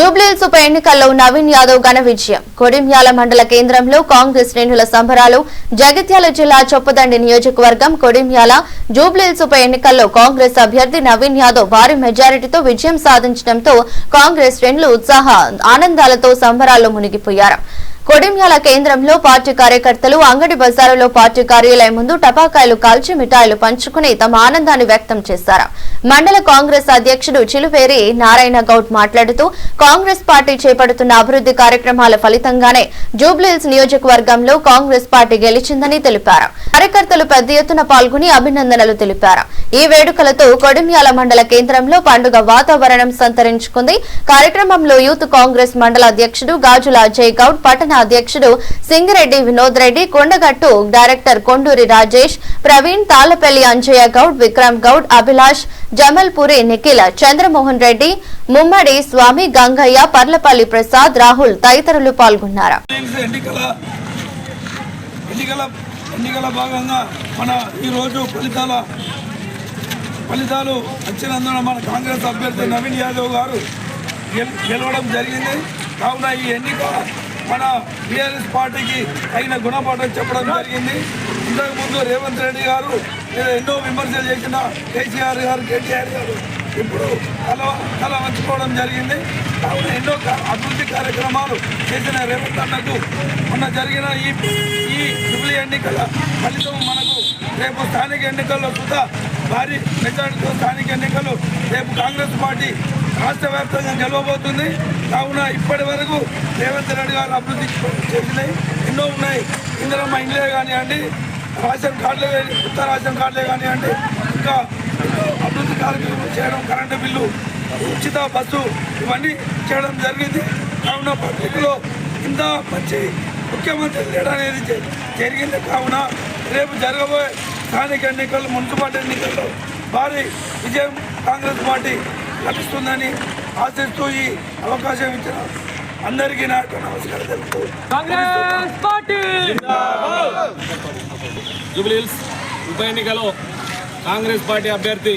జూబ్లీహిల్స్ ఉప ఎన్నికల్లో నవీన్ యాదవ్ ఘన విజయం. కొడిమ్యాల మండల కేంద్రంలో కాంగ్రెస్ శ్రేణుల సంబరాలు జగిత్యాల జిల్లా చొప్పదండి నియోజకవర్గం కొడిమ్యాల జూబ్లీహిల్స్ ఉప ఎన్నికల్లో కాంగ్రెస్ అభ్యర్థి నవీన్ యాదవ్ భారీ మెజారిటీతో విజయం సాధించడంతో కాంగ్రెస్ శ్రేణులు ఉత్సాహ ఆనందాలతో సంబరాల్లో మునిగిపోయారు. కొడిమ్యాల కేంద్రంలో పార్టీ కార్యకర్తలు అంగడి బజారులో పార్టీ కార్యాలయం ముందు టపాకాయలు కాల్చి మిఠాయిలు పంచుకుని తమ ఆనందాన్ని వ్యక్తం చేశారు. మండల కాంగ్రెస్ అధ్యక్షుడు చిలువేరి నారాయణ గౌడ్ మాట్లాడుతూ కాంగ్రెస్ పార్టీ చేపడుతున్న అభివృద్ధి కార్యక్రమాల ఫలితంగానే జూబ్లీహిల్స్ నియోజకవర్గంలో కాంగ్రెస్ పార్టీ గెలిచిందని తెలిపారు. కార్యకర్తలు పెద్ద ఎత్తున పాల్గొని అభినందనలు తెలిపారు. ఈ వేడుకలతో కొడిమ్యాల మండల కేంద్రంలో పండుగ వాతావరణం సంతరించుకుంది. కార్యక్రమంలో యూత్ కాంగ్రెస్ మండల అధ్యక్షుడు గాజుల అజయ్ గౌడ్ పట్టణ సంఘటన అధ్యక్షుడు సింగిరెడ్డి వినోద్ రెడ్డి కొండగట్టు డైరెక్టర్ కొండూరి రాజేష్ ప్రవీణ్ తాళ్ళపల్లి అంజయ్య గౌడ్ విక్రమ్ గౌడ్ అభిలాష్ జమల్పురి నిఖిల్ చంద్రమోహన్ రెడ్డి ముమ్మడి స్వామి గంగయ్య పర్లపల్లి ప్రసాద్ రాహుల్ తదితరులు పాల్గొన్నారు. ఎన్నికల భాగంగా మన ఈరోజు ఫలితాల ఫలితాలు వచ్చినందున మన కాంగ్రెస్ అభ్యర్థి నవీన్ యాదవ్ గారు గెలవడం జరిగింది. కావున ఈ ఎన్నిక మన టీఆర్ఎస్ పార్టీకి తగిన గుణపాఠం చెప్పడం జరిగింది. ఇంతకుముందు రేవంత్ రెడ్డి గారు ఎన్నో విమర్శలు చేసిన కేసీఆర్ గారు కేటీఆర్ గారు ఇప్పుడు కల కల వంచుకోవడం జరిగింది. కావున ఎన్నో అభివృద్ధి కార్యక్రమాలు చేసిన రేవంత్ అన్నకు మొన్న జరిగిన ఈ ఈ ట్రిపుల్ ఎన్నికల ఫలితం మనకు రేపు స్థానిక ఎన్నికల్లో కూడా భారీ మెజార్టీతో స్థానిక ఎన్నికలు రేపు కాంగ్రెస్ పార్టీ రాష్ట్ర వ్యాప్తంగా గెలవబోతుంది. కావున ఇప్పటి వరకు రేవంత్ రెడ్డి గారు అభివృద్ధి చెందినాయి ఎన్నో ఉన్నాయి. ఇందులో మా ఇండ్లే కానివ్వండి రాజ్యం కార్డులే కానీ కొత్త కార్డులే కానివ్వండి ఇంకా అభివృద్ధి కార్యక్రమం చేయడం కరెంటు బిల్లు ఉచిత బస్సు ఇవన్నీ చేయడం జరిగింది. కావున పబ్లిక్లో ఇంత మంచి ముఖ్యమంత్రి లేడు అనేది జరిగింది. కావున రేపు జరగబోయే స్థానిక ఎన్నికలు మున్సిపాలిటీ ఎన్నికల్లో భారీ విజయం కాంగ్రెస్ పార్టీ లభిస్తుందని ఆశిస్తూ ఈ అవకాశం ఇచ్చిన అందరికీ నా యొక్క నమస్కారం తెలుపుతూ కాంగ్రెస్ పార్టీ! జూబ్లీహిల్స్ ఉప ఎన్నికలో కాంగ్రెస్ పార్టీ అభ్యర్థి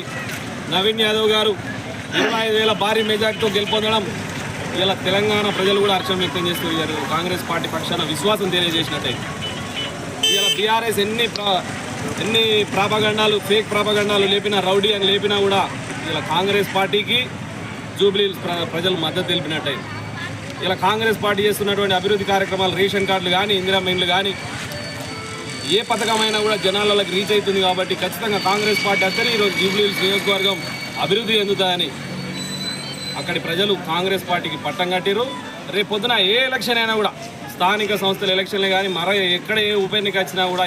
నవీన్ యాదవ్ గారు ఇరవై ఐదు వేల భారీ మెజార్టీతో గెలుపొందడం ఇలా తెలంగాణ ప్రజలు కూడా హర్షం వ్యక్తం చేస్తూ ఇయ్యారు కాంగ్రెస్ పార్టీ పక్షాన విశ్వాసం తెలియజేసినట్టే. ఇలా బీఆర్ఎస్ ఎన్ని ప్ర ఎన్ని ప్రాపగండాలు ఫేక్ ప్రాపగండాలు లేపినా రౌడీ అని లేపినా కూడా ఇలా కాంగ్రెస్ పార్టీకి జూబ్లీహిల్స్ ప్రజలు మద్దతు తెలిపినట్టయింది ఇలా కాంగ్రెస్ పార్టీ చేస్తున్నటువంటి అభివృద్ధి కార్యక్రమాలు రేషన్ కార్డులు కానీ ఇందిరా మైన్లు కానీ ఏ పథకమైనా కూడా జనాలకు రీచ్ అవుతుంది కాబట్టి ఖచ్చితంగా కాంగ్రెస్ పార్టీ వస్తేనే ఈరోజు జూబ్లీ నియోజకవర్గం అభివృద్ధి చెందుతుందని అక్కడి ప్రజలు కాంగ్రెస్ పార్టీకి పట్టం కట్టిరు రేపు పొద్దున ఏ ఎలక్షన్ అయినా కూడా స్థానిక సంస్థల ఎలక్షన్లు కానీ మర ఎక్కడ ఏ ఉప ఎన్నిక వచ్చినా కూడా